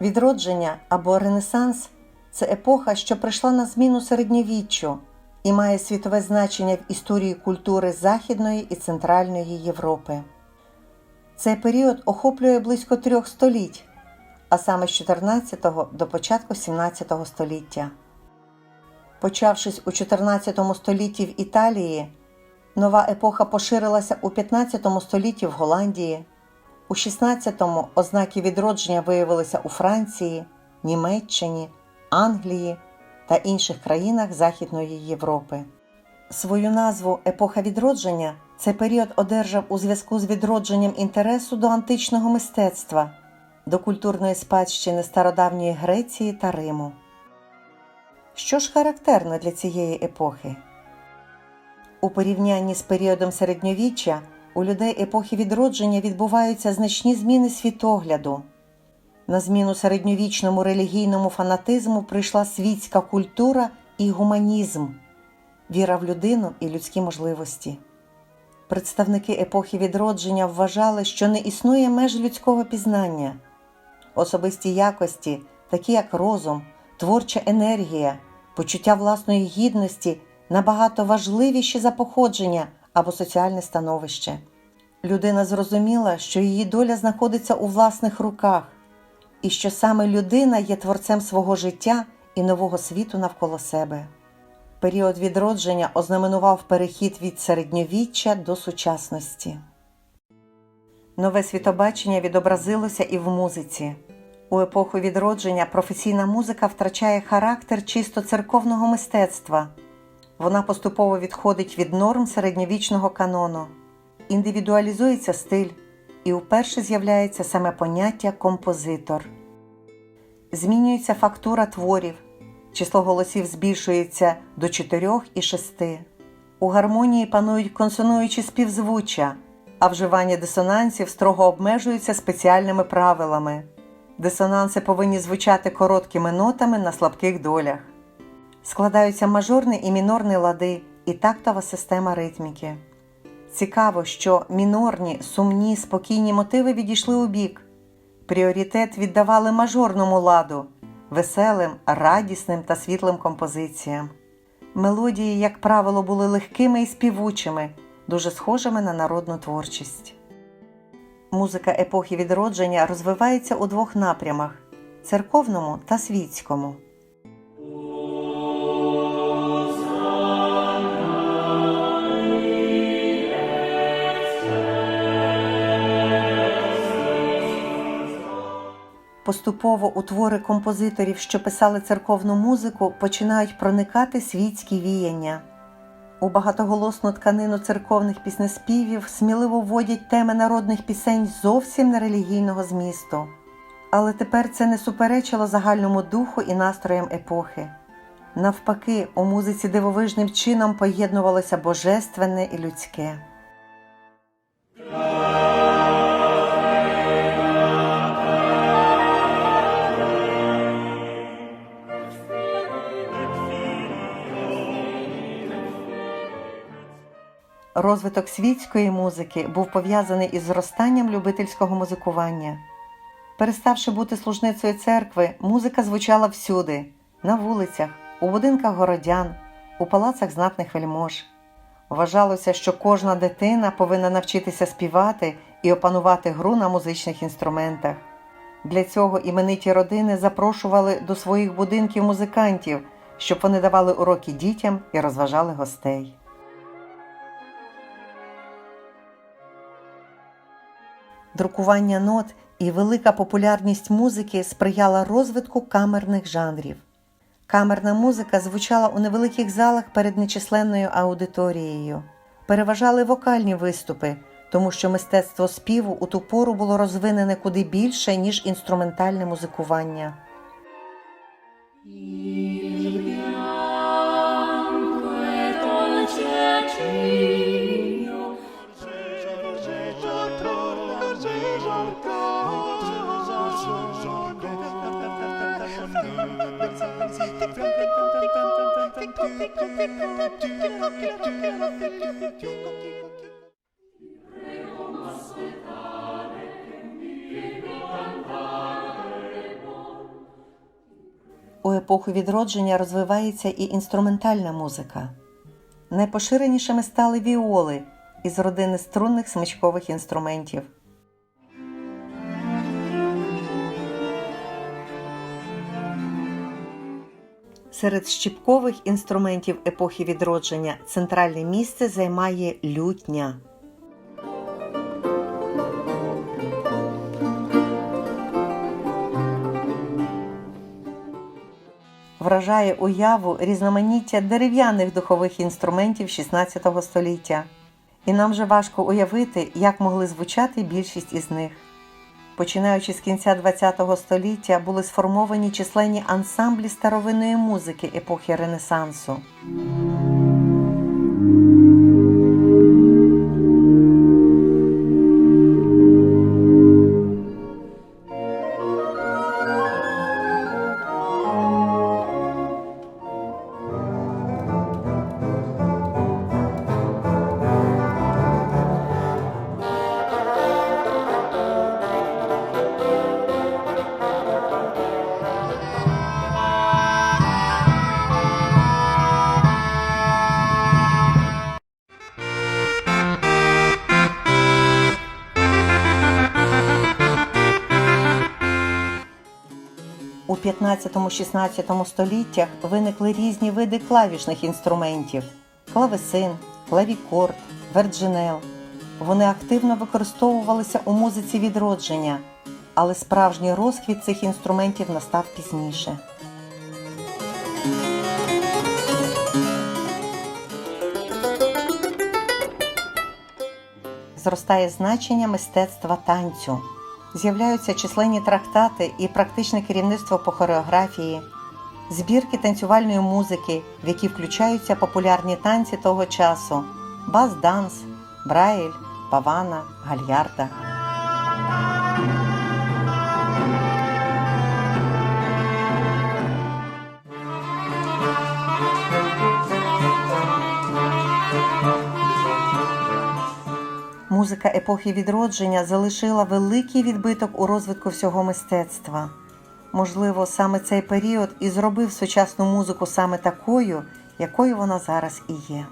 Відродження або Ренесанс це епоха, що прийшла на зміну середньовіччю і має світове значення в історії культури Західної і Центральної Європи. Цей період охоплює близько трьох століть, а саме з 14 до початку 17 століття. Почавшись у 14 столітті в Італії, нова епоха поширилася у 15 столітті в Голландії. У 16-му ознаки відродження виявилися у Франції, Німеччині, Англії та інших країнах Західної Європи. Свою назву епоха відродження цей період одержав у зв'язку з відродженням інтересу до античного мистецтва, до культурної спадщини стародавньої Греції та Риму. Що ж характерно для цієї епохи? У порівнянні з періодом середньовіччя у людей епохи відродження відбуваються значні зміни світогляду. На зміну середньовічному релігійному фанатизму прийшла світська культура і гуманізм, віра в людину і людські можливості. Представники епохи відродження вважали, що не існує меж людського пізнання. Особисті якості, такі як розум, творча енергія, почуття власної гідності, набагато важливіші за походження або соціальне становище. Людина зрозуміла, що її доля знаходиться у власних руках, і що саме людина є творцем свого життя і нового світу навколо себе. Період відродження ознаменував перехід від середньовіччя до сучасності. Нове світобачення відобразилося і в музиці. У епоху відродження професійна музика втрачає характер чисто церковного мистецтва. Вона поступово відходить від норм середньовічного канону, індивідуалізується стиль, і вперше з'являється саме поняття композитор. Змінюється фактура творів, число голосів збільшується до 4 і 6. У гармонії панують консонуючі співзвуччя, а вживання дисонансів строго обмежується спеціальними правилами. Дисонанси повинні звучати короткими нотами на слабких долях. Складаються мажорний і мінорний лади і тактова система ритміки. Цікаво, що мінорні, сумні, спокійні мотиви відійшли у бік. Пріоритет віддавали мажорному ладу, веселим, радісним та світлим композиціям. Мелодії, як правило, були легкими і співучими, дуже схожими на народну творчість. Музика епохи відродження розвивається у двох напрямах церковному та світському. Поступово у твори композиторів, що писали церковну музику, починають проникати світські віяння. У багатоголосну тканину церковних піснеспівів сміливо вводять теми народних пісень зовсім не релігійного змісту. Але тепер це не суперечило загальному духу і настроям епохи. Навпаки, у музиці дивовижним чином поєднувалося божественне і людське. Розвиток світської музики був пов'язаний із зростанням любительського музикування. Переставши бути служницею церкви, музика звучала всюди на вулицях, у будинках городян, у палацах знатних вельмож. Вважалося, що кожна дитина повинна навчитися співати і опанувати гру на музичних інструментах. Для цього імениті родини запрошували до своїх будинків музикантів, щоб вони давали уроки дітям і розважали гостей. Друкування нот і велика популярність музики сприяла розвитку камерних жанрів. Камерна музика звучала у невеликих залах перед нечисленною аудиторією. Переважали вокальні виступи, тому що мистецтво співу у ту пору було розвинене куди більше, ніж інструментальне музикування. Cantare, епоху відродження розвивається і інструментальна музика. Найпоширенішими стали віоли із родини струнних смичкових інструментів. Серед щіпкових інструментів епохи відродження центральне місце займає лютня. Вражає уяву різноманіття дерев'яних духових інструментів XVI століття. І нам вже важко уявити, як могли звучати більшість із них. Починаючи з кінця ХХ століття, були сформовані численні ансамблі старовинної музики епохи Ренесансу. У 15-16 століттях виникли різні види клавішних інструментів: клавесин, клавікорд, верджинел. Вони активно використовувалися у музиці відродження, але справжній розквіт цих інструментів настав пізніше. Зростає значення мистецтва танцю. З'являються численні трактати і практичне керівництво по хореографії, збірки танцювальної музики, в які включаються популярні танці того часу: бас-данс, брайль, павана, гальярда. Музика епохи відродження залишила великий відбиток у розвитку всього мистецтва. Можливо, саме цей період і зробив сучасну музику саме такою, якою вона зараз і є.